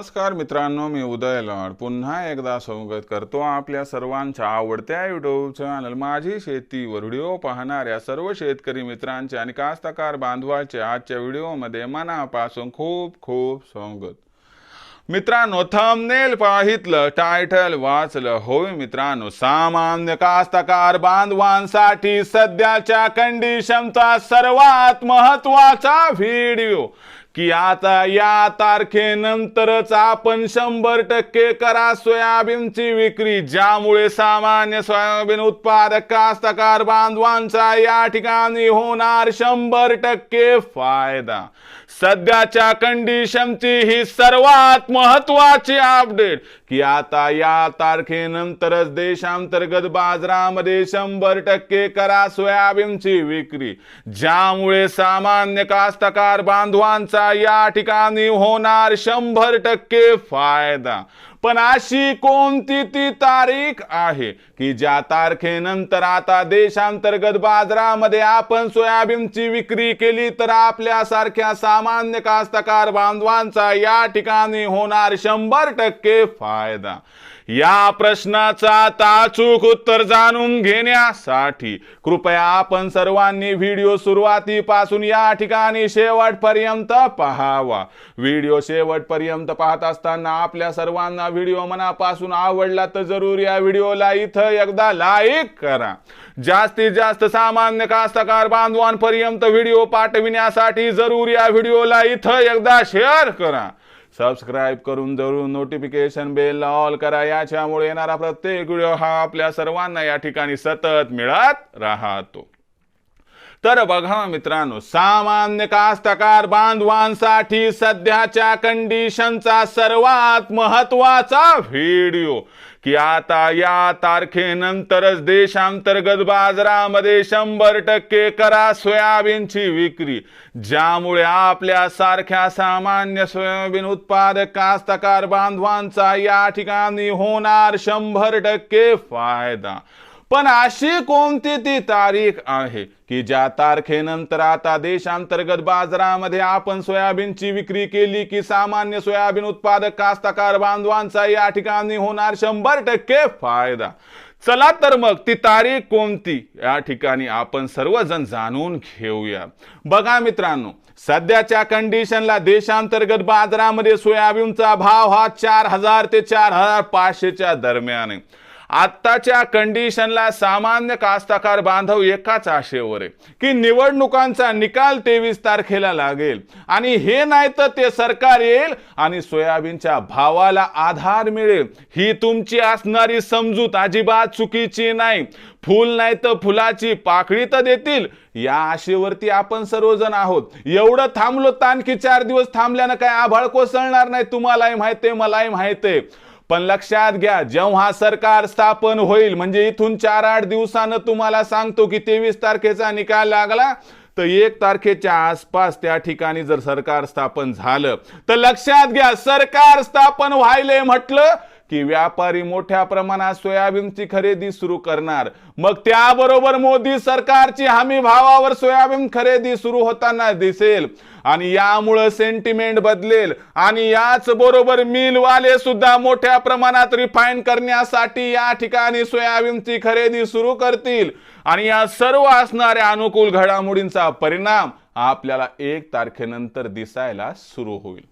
नमस्कार मित्रांनो मी उदय लॉड पुन्हा एकदा स्वागत करतो आपल्या सर्वांच्या आवडत्या युट्यूब चॅनल माझी शेतीवर व्हिडिओ पाहणाऱ्या सर्व शेतकरी मित्रांचे आणि कास्तकार बांधवाचे आजच्या व्हिडिओमध्ये मनापासून खूप खूप स्वागत. मित्रांनो थंबनेल पाहितलं टायटल वाचलं. होय मित्रांनो सामान्य कास्तकार बांधवांसाठी सध्याच्या कंडिशनचा सर्वात महत्त्वाचा व्हिडिओ की आता या तारखेनंतरच आपण शंभर टक्के करा सोयाबीनची विक्री ज्यामुळे सामान्य सोयाबीन उत्पादक कास्तकार बांधवांचा या ठिकाणी होणार शंभर टक्के फायदा. सध्याच्या कंडिशनची ही सर्वात महत्वाची अपडेट की आता या तारखेनंतरच देशांतर्गत बाजारामध्ये शंभर टक्के करा सोयाबीनची विक्री. ज्यामुळे सामान्य कास्तकार बांधवांचा या ठिकाणी होणार शंभर टक्के फायदा. पण अशी कोणती ती तारीख आहे की ज्या तारखेनंतर आता देशांतर्गत बाजारामध्ये आपण सोयाबीनची विक्री केली तर आपल्यासारख्या सामान्य कास्तकार बांधवांचा या ठिकाणी होणार शंभर टक्के फायदा. या प्रश्नाचा ताचूक उत्तर जाणून घेण्यासाठी कृपया आपण सर्वांनी व्हिडिओ सुरुवातीपासून या ठिकाणी शेवटपर्यंत पहावा. व्हिडिओ शेवटपर्यंत पाहत असताना आपल्या सर्वांना व्हिडिओ मनापासून आवडला तर जरूर या व्हिडिओला इथं एकदा लाईक करा. जास्तीत जास्त सामान्य कास्तकार बांधवांपर्यंत व्हिडिओ पाठविण्यासाठी जरूर या व्हिडिओला इथं एकदा शेअर करा. सबस्क्राईब करून जरूर नोटिफिकेशन बेल ऑल करा. याच्यामुळे येणारा प्रत्येक व्हिडिओ हा आपल्या सर्वांना या ठिकाणी सतत मिळत राहतो. तर बघा मित्रांनो सामान्य कास्तकार बांधवांसाठी सध्याच्या कंडिशनचा सर्वात महत्त्वाचा व्हिडिओ की आता या तारखेनंतरच देशांतर्गत बाजारामध्ये शंभर टक्के करा सोयाबीनची विक्री. ज्यामुळे आपल्या सारख्या सामान्य सोयाबीन उत्पादक कास्तकार बांधवांचा या ठिकाणी होणार शंभर टक्के फायदा. पण अशी कोणती ती तारीख आहे की ज्या तारखेनंतर आता देशांतर्गत बाजारामध्ये आपण सोयाबीनची विक्री केली की सामान्य सोयाबीन उत्पादक कास्तकार बांधवांचा या ठिकाणी होणार शंभर टक्के फायदा? चला तर मग ती तारीख कोणती? या ठिकाणी आपण सर्वजण जाणून घेऊया. बघा मित्रांनो सध्याच्या कंडिशनला देशांतर्गत बाजारामध्ये सोयाबीनचा भाव हा चार हजार ते चार हजार पाचशेच्या दरम्यान आहे. आत्ताच्या कंडिशनला सामान्य कास्तकार बांधव एकाच आशेवर आहे की निवडणुकांचा निकाल तेवीस तारखेला लागेल. आणि हे नाही तर ते सरकार येईल आणि सोयाबीनच्या भावाला आधार मिळेल. ही तुमची असणारी समजूत अजिबात चुकीची नाही. फुल नाही तर फुलाची पाकळी तर देतील. या आशेवरती आपण सर्वजण आहोत. एवढं थांबलो तर आणखी चार दिवस थांबल्यानं काय आभाळ कोसळणार नाही तुम्हालाही माहिती आहे मलाही माहिती आहे. पण लक्षात घ्या जेव्हा सरकार स्थापन होईल म्हणजे इथून चार आठ दिवसानं तुम्हाला सांगतो की तेवीस तारखेचा निकाल लागला तर एक तारखेच्या आसपास त्या ठिकाणी जर सरकार स्थापन झालं तर लक्षात घ्या सरकार स्थापन व्हायले म्हटलं की व्यापारी मोठ्या प्रमाणात सोयाबीनची खरेदी सुरू करणार. मग त्याबरोबर मोदी सरकारची हमी भावावर सोयाबीन खरेदी सुरू होताना दिसेल. आणि यामुळं सेंटिमेंट बदलेल. आणि याच बरोबर मिलवाले सुद्धा मोठ्या प्रमाणात रिफाईन करण्यासाठी या ठिकाणी सोयाबीनची खरेदी सुरू करतील. आणि या सर्व असणाऱ्या अनुकूल घडामोडींचा परिणाम आपल्याला एक तारखेनंतर दिसायला सुरू होईल.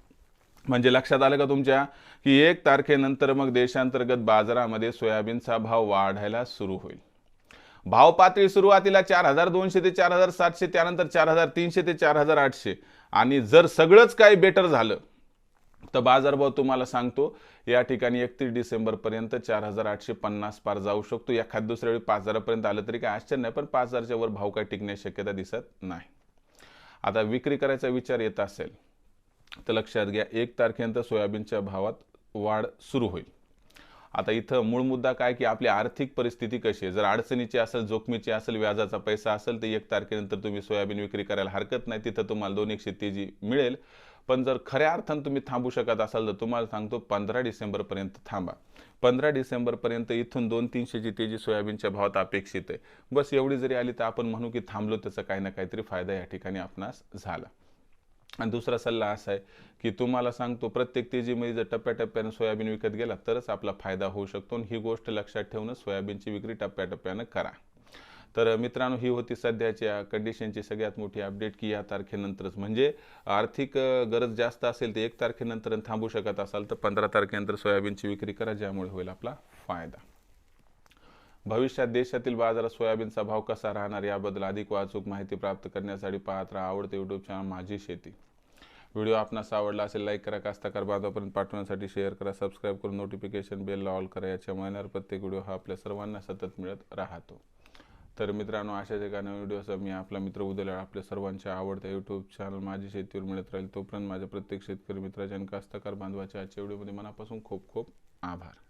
म्हणजे लक्षात आलं का तुमच्या? की एक तारखेनंतर मग देशांतर्गत बाजारामध्ये सोयाबीनचा भाव वाढायला सुरू होईल. भाव पातळी सुरुवातीला चार हजार दोनशे ते चार हजार सातशे त्यानंतर चार हजार तीनशे ते चार हजार आठशे. आणि जर सगळंच काही बेटर झालं तर बाजारभाव तुम्हाला सांगतो या ठिकाणी एकतीस डिसेंबरपर्यंत चार हजार आठशे पन्नास पार जाऊ शकतो. एखाद दुसऱ्या वेळी पाच हजारापर्यंत आलं तरी काय आश्चर्य नाही पण पाच हजारच्या वर भाव काय टिकण्याची शक्यता दिसत नाही. आता विक्री करायचा विचार येत असेल तर लक्षात घ्या एक तारखेनंतर सोयाबीनच्या भावात वाढ सुरू होईल. आता इथं मूळ मुद्दा काय की आपली आर्थिक परिस्थिती कशी आहे? जर अडचणीची असेल जोखमीची असेल व्याजाचा पैसा असेल तर एक तारखेनंतर तुम्ही सोयाबीन विक्री करायला हरकत नाही. तिथं तुम्हाला दोन एकशे तेजी मिळेल. पण जर खऱ्या अर्थानं तुम्ही थांबू शकत असाल तर तुम्हाला सांगतो पंधरा डिसेंबरपर्यंत थांबा. पंधरा डिसेंबरपर्यंत इथून दोन तीनशेची तेजी सोयाबीनच्या भावात अपेक्षित आहे. बस एवढी जरी आली तर आपण म्हणू की थांबलो त्याचा काही ना काहीतरी फायदा या ठिकाणी आपणास झाला. आणि दुसरा सल्ला असा आहे की तुम्हाला सांगतो प्रत्येक तेजीमध्ये जर टप्प्याटप्प्यानं सोयाबीन विकत गेला तरच आपला फायदा होऊ शकतो आणि ही गोष्ट लक्षात ठेवून सोयाबीनची विक्री टप्प्याटप्प्यानं करा. तर मित्रांनो ही होती सध्याच्या कंडिशनची सगळ्यात मोठी अपडेट की या तारखेनंतरच. म्हणजे आर्थिक गरज जास्त असेल तर एक तारखेनंतर थांबू शकत असाल तर पंधरा तारखेनंतर सोयाबीनची विक्री करा ज्यामुळे होईल आपला फायदा. भविष्यात देशातील बाजारात सोयाबीनचा भाव कसा राहणार याबद्दल अधिक वाचूक माहिती प्राप्त करण्यासाठी पाहत राहा आवडते यूट्यूब चॅनल माझी शेती. व्हिडिओ आपणास आवडला असेल लाईक करा कास्ताकार बांधवापर्यंत पाठवण्यासाठी शेअर करा सबस्क्राईब करून नोटिफिकेशन बेलला ऑल करा. याच्या महिन्यावर प्रत्येक व्हिडिओ हा आपल्या सर्वांना सतत मिळत राहतो. तर मित्रांनो अशाच एका नवीन व्हिडिओसह मी आपला मित्र उद्याला आपल्या सर्वांच्या आवडत्या यूट्यूब चॅनल माझी शेतीवर मिळत राहील. तोपर्यंत माझ्या प्रत्येक शेतकरी मित्राच्या आणि कास्तकार बांधवाच्या आजच्या व्हिडिओमध्ये मनापासून खूप खूप आभार.